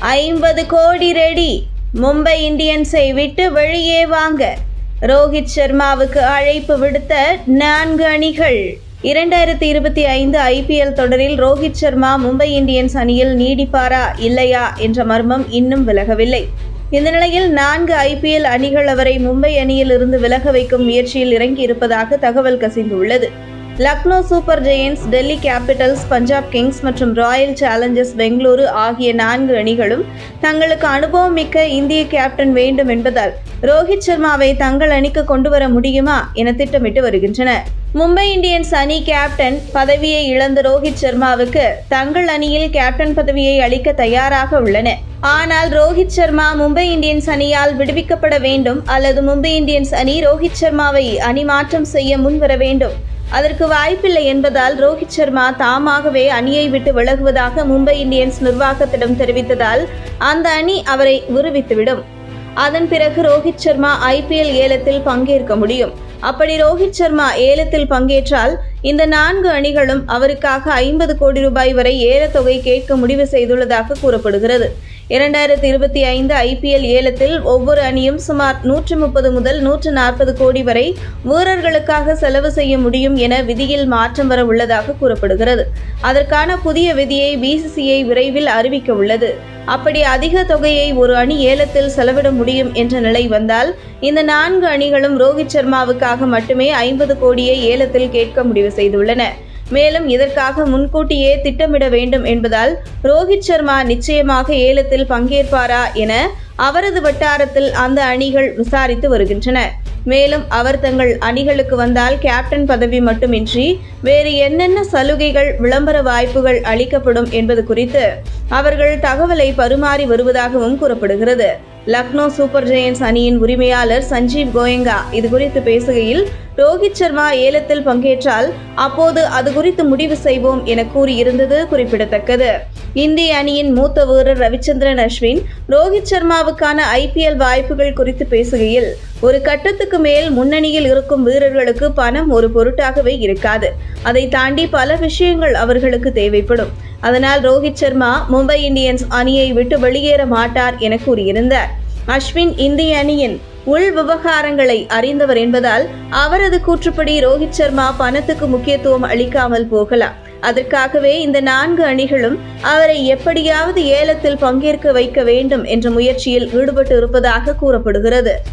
ஐம்பது கோடி ரெடி. மும்பை இந்தியன்ஸை விட்டு வெளியே வாங்க. ரோஹித் சர்மாவுக்கு அழைப்பு விடுத்த நான்கு அணிகள். இரண்டாயிரத்தி இருபத்தி ஐந்து ஐபிஎல் தொடரில் ரோஹித் சர்மா மும்பை இந்தியன்ஸ் அணியில் நீடிப்பாரா இல்லையா என்ற மர்மம் இன்னும் விலகவில்லை. இந்த நிலையில் நான்கு ஐபிஎல் அணிகள் அவரை மும்பை அணியில் இருந்து விலக வைக்கும் முயற்சியில் இறங்கி இருப்பதாக தகவல் கசிந்துள்ளது. Lucknow Super Giants Delhi Capitals Punjab Kings மற்றும் ராயல் சேலஞ்சர்ஸ் பெங்களூரு ஆகிய நான்கு அணிகளும் தங்களுக்கு அனுபவம் மிக்க இந்திய கேப்டன் வேண்டும் என்பதால் ரோஹித் சர்மாவை தங்கள் அணிக்கு கொண்டு வர முடியுமா என திட்டமிட்டு வருகின்றன. மும்பை இந்தியன்ஸ் அணி கேப்டன் பதவியை இழந்த ரோஹித் சர்மாவுக்கு தங்கள் அணியில் கேப்டன் பதவியை அளிக்க தயாராக உள்ளன. ஆனால் ரோஹித் சர்மா மும்பை இந்தியன்ஸ் அணியால் விடுவிக்கப்பட வேண்டும் அல்லது மும்பை இந்தியன்ஸ் அணி ரோஹித் சர்மாவை அணி மாற்றம் செய்ய முன்வர வேண்டும் அதற்கு வாய்ப்பில்லை என்பதால் ரோஹித் சர்மா தாமாகவே அணியை விட்டு விலகுவதாக மும்பை இந்தியன்ஸ் நிர்வாகத்திடம் தெரிவித்ததால் அந்த அணி அவரை விடுவித்துவிடும். அதன் பிறகு ரோஹித் சர்மா ஐபிஎல் ஏலத்தில் பங்கேற்க முடியும். அப்படி ரோஹித் சர்மா ஏலத்தில் பங்கேற்றால் இந்த நான்கு அணிகளும் அவருக்காக ஐம்பது கோடி ரூபாய் வரை ஏலத்தொகை கேட்க முடிவு செய்துள்ளதாக கூறப்படுகிறது. இரண்டாயிரத்தி இருபத்தி ஐந்து ஐபிஎல் ஏலத்தில் ஒவ்வொரு அணியும் சுமார் நூற்று முப்பது முதல் நூற்று நாற்பது கோடி வரை வீரர்களுக்காக செலவு செய்ய முடியும் என விதியில் மாற்றம் வர உள்ளதாக கூறப்படுகிறது. அதற்கான புதிய விதியை பிசிசிஐ விரைவில் அறிவிக்க உள்ளது. அப்படி அதிக தொகையை ஒரு அணி ஏலத்தில் செலவிட முடியும் என்ற நிலை வந்தால் இந்த நான்கு அணிகளும் ரோஹித் சர்மாவுக்காக மட்டுமே ஐம்பது கோடியை ஏலத்தில் கேட்க முடிவு செய்துள்ளன. மேலும் இதற்காக முன்கூட்டியே திட்டமிட வேண்டும் என்பதால் ரோஹித் சர்மா நிச்சயமாக ஏலத்தில் பங்கேற்பாரா என அவரது வட்டாரத்தில் அந்த அணிகள் விசாரித்து வருகின்றன. மேலும் அவர் தங்கள் அணிகளுக்கு வந்தால் கேப்டன் பதவி மட்டுமின்றி வேறு என்னென்ன சலுகைகள் விளம்பர வாய்ப்புகள் அளிக்கப்படும் என்பது குறித்து அவர்கள் தகவலை பரிமாறி வருவதாகவும் கூறப்படுகிறது. லக்னோ சூப்பர் ஜெயன்ஸ் அணியின் உரிமையாளர் சஞ்சீவ் கோயங்கா. இது குறித்து பேசுகையில் ரோஹித் சர்மா ஏலத்தில் பங்கேற்றால் அப்போது அது குறித்து முடிவு செய்வோம் என கூறியிருந்தது குறிப்பிடத்தக்கது. இந்திய அணியின் மூத்த வீரர் ரவிச்சந்திரன் அஸ்வின் ரோஹித் சர்மாவுக்கான ஐபிஎல் வாய்ப்புகள் குறித்து பேசுகையில் ஒரு கட்டத்துக்கு மேல் முன்னணியில் இருக்கும் வீரர்களுக்கு பணம் ஒரு பொருட்டாகவே இருக்காது. அதை தாண்டி பல விஷயங்கள் அவர்களுக்கு தேவைப்படும். அதனால் ரோஹித் சர்மா மும்பை இந்தியன்ஸ் அணியை விட்டு வெளியேற மாட்டார் என கூறியிருந்தார். அஸ்வின் இந்திய அணியின் உள் விவகாரங்களை அறிந்தவர் என்பதால் அவரது கூற்றுப்படி ரோஹித் சர்மா பணத்துக்கு முக்கியத்துவம் அளிக்காமல் போகலாம். அதற்காகவே இந்த நான்கு அணிகளும் அவரை எப்படியாவது ஏலத்தில் பங்கேற்க வைக்க வேண்டும் என்ற முயற்சியில் ஈடுபட்டு இருப்பதாக கூறப்படுகிறது.